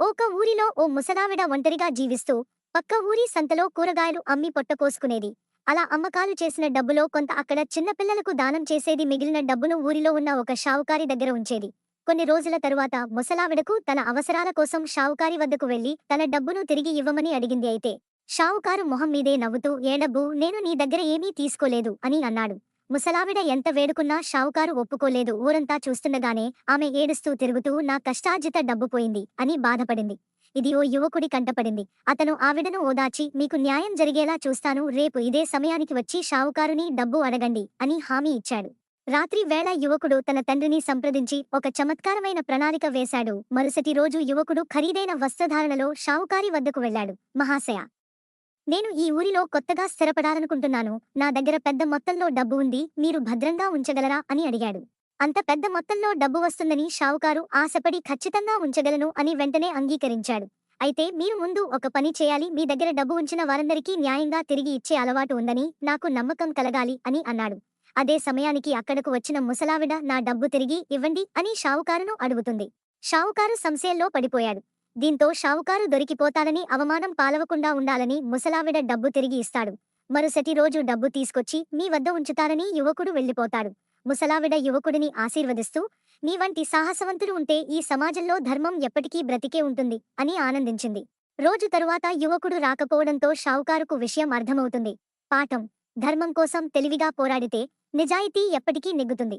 ఒక ఊరిలో ఓ ముసలావిడ ఒంటరిగా జీవిస్తూ పక్క ఊరి సంతలో కూరగాయలు అమ్మి పొట్టకోసుకునేది అలా అమ్మకాలు చేసిన డబ్బులో కొంత అక్కడ చిన్నపిల్లలకు దానం చేసేది మిగిలిన డబ్బును ఊరిలో ఉన్న ఒక షావుకారి దగ్గర ఉంచేది. కొన్ని రోజుల తరువాత ముసలావిడకు తన అవసరాల కోసం షావుకారి వద్దకు వెళ్ళి తన డబ్బును తిరిగి ఇవ్వమని అడిగింది అయితే. షావుకారు మొహం మీదే నవ్వుతూ ఏ డబ్బు? నేను నీ దగ్గర ఏమీ తీసుకోలేదు అని అన్నాడు. ముసలావిడ ఎంత వేడుకున్నా షావుకారు ఒప్పుకోలేదు. ఊరంతా చూస్తుండగానే ఆమె ఏడుస్తూ తిరుగుతూ నా కష్టార్జిత డబ్బు పోయింది అని బాధపడింది. ఇది ఓ యువకుడి కంటపడింది. అతను ఆవిడను ఓదాచి మీకు న్యాయం జరిగేలా చూస్తాను. రేపు ఇదే సమయానికి వచ్చి షావుకారుని డబ్బు అడగండి అని హామీ ఇచ్చాడు. రాత్రి వేళ యువకుడు తన తండ్రిని సంప్రదించి ఒక చమత్కారమైన ప్రణాళిక వేశాడు. మరుసటి రోజు యువకుడు ఖరీదైన వస్త్రధారణలో షావుకారి వద్దకు వెళ్ళాడు. మహాశయ నేను ఈ ఊరిలో కొత్తగా స్థిరపడాలనుకుంటున్నాను. నా దగ్గర పెద్ద మొత్తంలో డబ్బు ఉంది. మీరు భద్రంగా ఉంచగలరా? అని అడిగాడు. అంత పెద్ద మొత్తంలో డబ్బు వస్తుందని షావుకారు ఆశపడి ఖచ్చితంగా ఉంచగలను అని వెంటనే అంగీకరించాడు. అయితే మీరు ముందు ఒక పని చేయాలి. మీ దగ్గర డబ్బు ఉంచిన వారందరికీ న్యాయంగా తిరిగి ఇచ్చే అలవాటు ఉందని నాకు నమ్మకం కలగాలి అని అన్నాడు. అదే సమయానికి అక్కడకు వచ్చిన ముసలావిడ నా డబ్బు తిరిగి ఇవ్వండి అని షావుకారును అడుగుతుంది. షావుకారు సంశయంలో పడిపోయాడు. దీంతో షావుకారు దొరికిపోతాడని అవమానం పాలవకుండా ఉండాలని ముసలావిడ డబ్బు తిరిగి ఇస్తాడు. మరుసటి రోజు డబ్బు తీసుకొచ్చి మీ వద్ద ఉంచుతారని యువకుడు వెళ్ళిపోతాడు. ముసలావిడ యువకుడిని ఆశీర్వదిస్తూ నీ వంటి సాహసవంతులు ఉంటే ఈ సమాజంలో ధర్మం ఎప్పటికీ బ్రతికే ఉంటుంది అని ఆనందించింది. రోజు తరువాత యువకుడు రాకపోవడంతో షావుకారుకు విషయం అర్థమవుతుంది. పాఠం ధర్మం కోసం తెలివిగా పోరాడితే నిజాయితీ ఎప్పటికీ నెగ్గుతుంది.